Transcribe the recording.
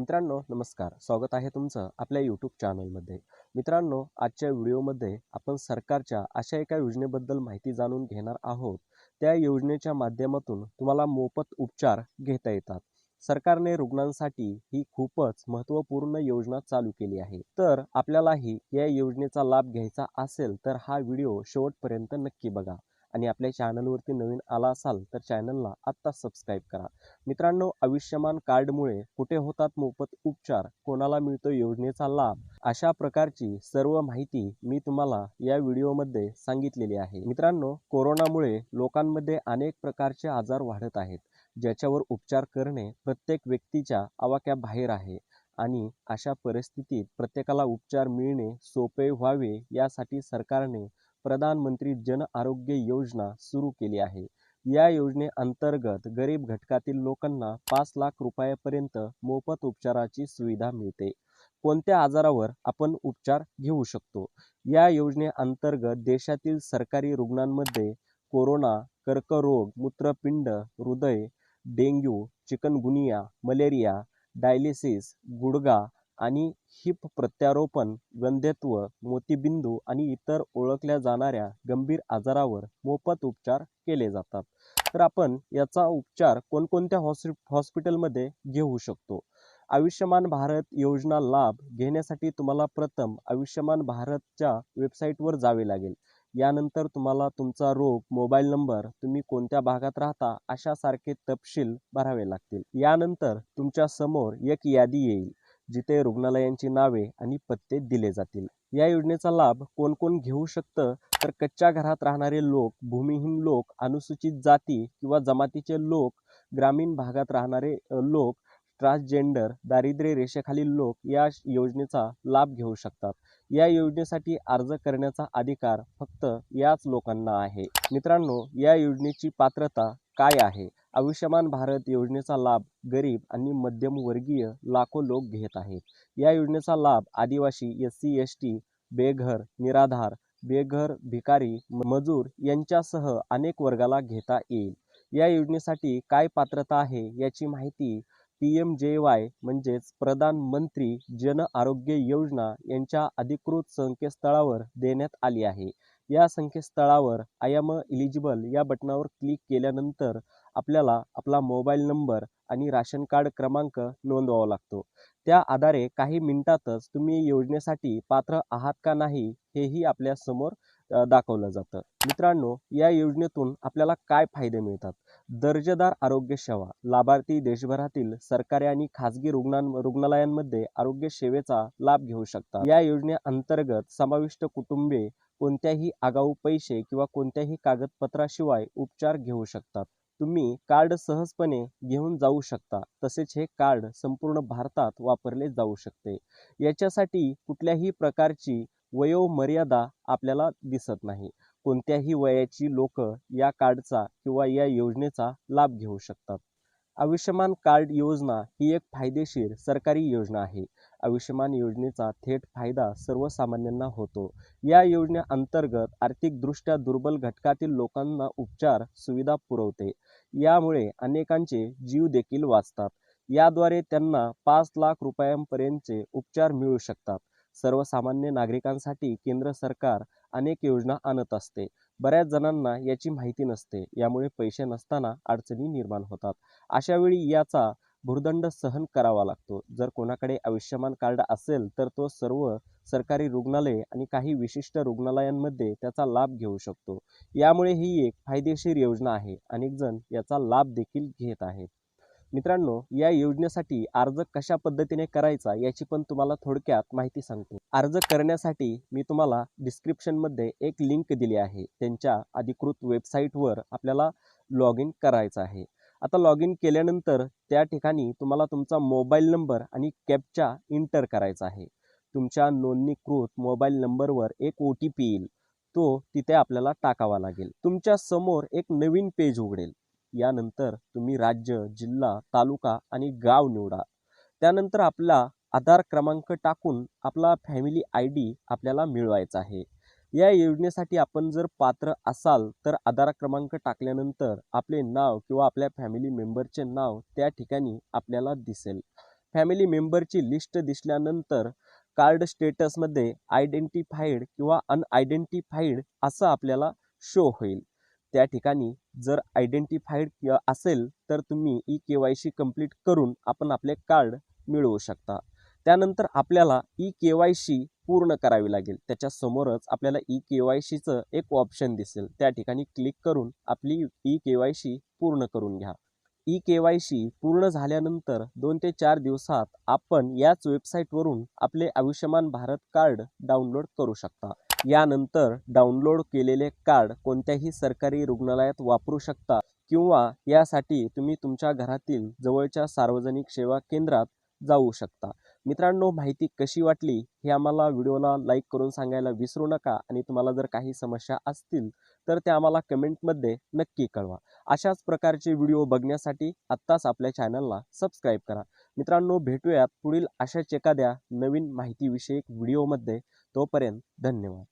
मित्रांनो नमस्कार. स्वागत आहे तुमचं आपल्या यूट्यूब चॅनलमध्ये मित्रांनो आजच्या व्हिडिओमध्ये आपण सरकारच्या अशा एका योजनेबद्दल माहिती जाणून घेणार आहोत. त्या योजनेच्या माध्यमातून तुम्हाला मोफत उपचार घेता येतात. सरकारने रुग्णांसाठी ही खूपच महत्त्वपूर्ण योजना चालू केली आहे. तर आपल्यालाही या योजनेचा लाभ घ्यायचा असेल तर हा व्हिडिओ शेवटपर्यंत नक्की बघा. आणि आपल्या चॅनलवरती नवीन आला असाल तर चॅनलला आत्ता सबस्क्राईब करा. मित्रांनो आयुष्यमान कार्डमुळे कुठे होतात मोफत उपचार? कोणाला मिळतो योजनेचा लाभ? अशा प्रकारची सर्व माहिती मी तुम्हाला या व्हिडिओमध्ये सांगितलेली आहे. मित्रांनो कोरोनामुळे लोकांमध्ये अनेक प्रकारचे आजार वाढत आहेत ज्याच्यावर उपचार करणे प्रत्येक व्यक्तीच्या आवाक्याबाहेर आहे आणि अशा परिस्थितीत प्रत्येकाला उपचार मिळणे सोपे व्हावे यासाठी सरकारने प्रधानमंत्री जन आरोग्य योजना सुरू केली आहे. या योजनेअंतर्गत गरीब घटकातील लोकांना पाच लाख रुपयापर्यंत मोफत उपचाराची सुविधा मिळते. कोणत्या आजारावर आपण उपचार घेऊ शकतो? या योजनेअंतर्गत देशातील सरकारी रुग्णांमध्ये कोरोना कर्करोग मूत्रपिंड हृदय डेंग्यू चिकनगुनिया मलेरिया डायलिसिस गुडगा आणि हिप प्रत्यारोपण वंध्यत्व मोतीबिंदू आणि इतर ओळखल्या जाणाऱ्या गंभीर आजारावर मोफत उपचार केले जातात. तर आपण याचा उपचार कोणकोणत्या हॉस्पि हॉस्पिटलमध्ये घेऊ शकतो? आयुष्यमान भारत योजना लाभ घेण्यासाठी तुम्हाला प्रथम आयुष्यमान भारतच्या वेबसाईटवर जावे लागेल. यानंतर तुम्हाला तुमचा रोग मोबाईल नंबर तुम्ही कोणत्या भागात राहता अशासारखे तपशील भरावे लागतील. यानंतर तुमच्यासमोर एक यादी येईल. जिथे रुग्णालयांची नावे आणि पत्ते दिले जातील. या योजनेचा लाभ कोण कोण घेऊ शकतं? तर कच्च्या घरात राहणारे लोक भूमिहीन लोक अनुसूचित जाती किंवा जमातीचे लोक ग्रामीण भागात राहणारे लोक ट्रान्सजेंडर दारिद्र्य रेषेखालील लोक या योजनेचा लाभ घेऊ शकतात. या योजनेसाठी अर्ज करण्याचा अधिकार फक्त याच लोकांना आहे. मित्रांनो या योजनेची पात्रता काय आहे? आयुष्यमान भारत योजनेचा लाभ गरीब आणि मध्यमवर्गीय लाखो लोक घेत आहेत. या योजनेचा लाभ आदिवासी एस सी एस टी बेघर निराधार बेघर भिकारी मजूर यांच्यासह अनेक वर्गाला घेता येईल. या योजनेसाठी काय पात्रता आहे याची माहिती पी एम जे वाय म्हणजेच प्रधानमंत्री जन आरोग्य योजना यांच्या अधिकृत संकेतस्थळावर देण्यात आली आहे. या संकेतस्थळावर आय एम इलिजिबल या बटनावर क्लिक केल्यानंतर आपल्याला आपला मोबाईल नंबर आणि राशन कार्ड क्रमांक नोंदवावा लागतो. त्या आधारे काही मिनिटातच तुम्ही योजनेसाठी पात्र आहात का नाही हेही आपल्यासमोर दाखवलं जातं. मित्रांनो या योजनेतून आपल्याला काय फायदे मिळतात? दर्जेदार आरोग्य सेवा लाभार्थी देशभरातील सरकारी आणि खाजगी रुग्णां रुग्णालयांमध्ये आरोग्य सेवेचा लाभ घेऊ शकतात. या योजनेअंतर्गत समाविष्ट कुटुंबे कोणत्याही आगाऊ पैसे किंवा कोणत्याही कागदपत्राशिवाय उपचार घेऊ शकतात. तुम्ही कार्ड सहजपणे घेऊन जाऊ शकता तसेच हे कार्ड संपूर्ण भारतात वापरले जाऊ शकते. याच्यासाठी कुठल्याही प्रकारची वयोमर्यादा आपल्याला दिसत नाही. कोणत्याही वयाची लोक या कार्डचा किंवा या योजनेचा लाभ घेऊ शकतात. आयुष्यमान कार्ड योजना ही एक फायदेशीर सरकारी योजना आहे. आयुष्यमान योजनेचा थेट फायदा सर्वसामान्यांना होतो. या योजनेअंतर्गत आर्थिकदृष्ट्या दुर्बल घटकातील लोकांना उपचार सुविधा पुरवते. यामुळे अनेकांचे जीव देखील वाचतात. याद्वारे त्यांना पाच लाख रुपयांपर्यंतचे उपचार मिळू शकतात. सर्वसामान्य नागरिकांसाठी केंद्र सरकार अनेक योजना आणत असते. बऱ्याच जणांना याची माहिती नसते. यामुळे पैसे नसताना अडचणी निर्माण होतात. अशा वेळी याचा भुर्दंड सहन करावा लागतो. जर कोणाकडे आयुष्यमान कार्ड असेल तर तो सर्व सरकारी रुग्णालये आणि काही विशिष्ट रुग्णालयांमध्ये त्याचा लाभ घेऊ शकतो. यामुळे ही एक फायदेशीर योजना आहे. अनेक जण याचा लाभ देखील घेत आहेत. मित्रांनो या योजनेसाठी अर्ज कशा पद्धतीने करायचा याची पण तुम्हाला थोडक्यात माहिती सांगतो. अर्ज करण्यासाठी मी तुम्हाला डिस्क्रिप्शनमध्ये एक लिंक दिली आहे. त्यांच्या अधिकृत वेबसाईटवर आपल्याला लॉग इन करायचं आहे. आता लॉग इन केल्यानंतर त्या ठिकाणी तुम्हाला तुमचा मोबाईल नंबर आणि कॅपचा इंटर करायचा आहे. तुमच्या नोंदणीकृत मोबाईल नंबरवर एक ओ टी पी येईल. तो तिथे आपल्याला टाकावा लागेल. तुमच्यासमोर एक नवीन पेज उघडेल. यानंतर तुम्ही राज्य जिल्हा तालुका आणि गाव निवडा. त्यानंतर आपला आधार क्रमांक टाकून आपला फॅमिली आय डी आपल्याला मिळवायचा आहे. या योजनेसाठी आपण जर पात्र असाल तर आधार क्रमांक टाकल्यानंतर आपले नाव किंवा आपल्या फॅमिली मेंबरचे नाव त्या ठिकाणी आपल्याला दिसेल. फॅमिली मेंबरची लिस्ट दिसल्यानंतर कार्ड स्टेटसमध्ये आयडेंटिफाईड किंवा अनआयडेंटिफाईड असं आपल्याला शो होईल. त्या ठिकाणी जर आयडेंटिफाईड असेल तर तुम्ही E K Y C complete करून आपण आपले कार्ड मिळवू शकता. त्यानंतर आपल्याला ई के वाय सी पूर्ण करावी लागेल. त्याच्यासमोरच आपल्याला ई के वाय सीचं एक ऑप्शन दिसेल. त्या ठिकाणी क्लिक करून आपली ई के वाय सी पूर्ण करून घ्या. ई के वाय सी पूर्ण झाल्यानंतर दोन ते चार दिवसात आपण याच वेबसाईटवरून आपले आयुष्यमान भारत कार्ड डाउनलोड करू शकता. यानंतर डाउनलोड केलेले कार्ड कोणत्याही सरकारी रुग्णालयात वापरू शकता किंवा यासाठी तुम्ही तुमच्या घरातील जवळच्या सार्वजनिक सेवा केंद्रात जाऊ शकता. मित्रांनो माहिती कशी वाटली हे आम्हाला व्हिडिओला लाईक करून सांगायला विसरू नका आणि तुम्हाला जर काही समस्या असतील तर ते आम्हाला कमेंटमध्ये नक्की कळवा. अशाच प्रकारचे व्हिडिओ बघण्यासाठी आत्ताच आपल्या चॅनलला सबस्क्राईब करा. मित्रांनो भेटूयात पुढील अशाच एखाद्या नवीन माहितीविषयक व्हिडिओमध्ये. तोपर्यंत धन्यवाद.